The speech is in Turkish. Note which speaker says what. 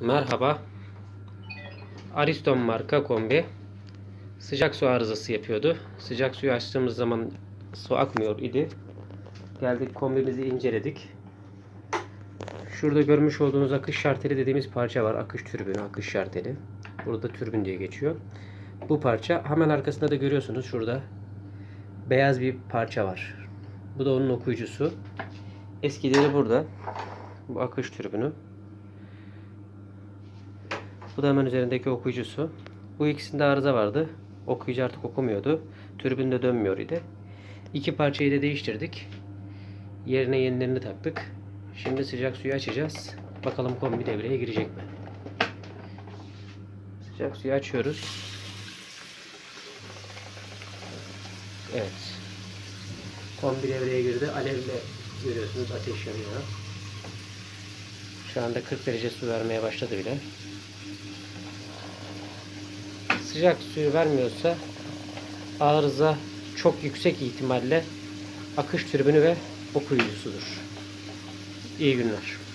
Speaker 1: Merhaba. Ariston marka kombi sıcak su arızası yapıyordu. Sıcak suyu açtığımız zaman su akmıyor idi. Geldik kombimizi inceledik. Şurada görmüş olduğunuz akış şarteli dediğimiz parça var. Akış türbünü, akış şarteli. Burada türbün diye geçiyor. Bu parça hemen arkasında da görüyorsunuz şurada beyaz bir parça var. Bu da onun okuyucusu. Eskileri burada. Bu akış türbünü. Bu da hemen üzerindeki okuyucusu. Bu ikisinde arıza vardı. Okuyucu artık okumuyordu. Türbün de dönmüyor idi. İki parçayı da değiştirdik. Yerine yenilerini taktık. Şimdi sıcak suyu açacağız. Bakalım kombi devreye girecek mi? Sıcak suyu açıyoruz. Evet. Kombi devreye girdi. Alevle görüyorsunuz ateş yanıyor. Şu anda 40 derece su vermeye başladı bile. Sıcak suyu vermiyorsa arıza çok yüksek ihtimalle akış türbünü ve okuyucusudur. İyi günler.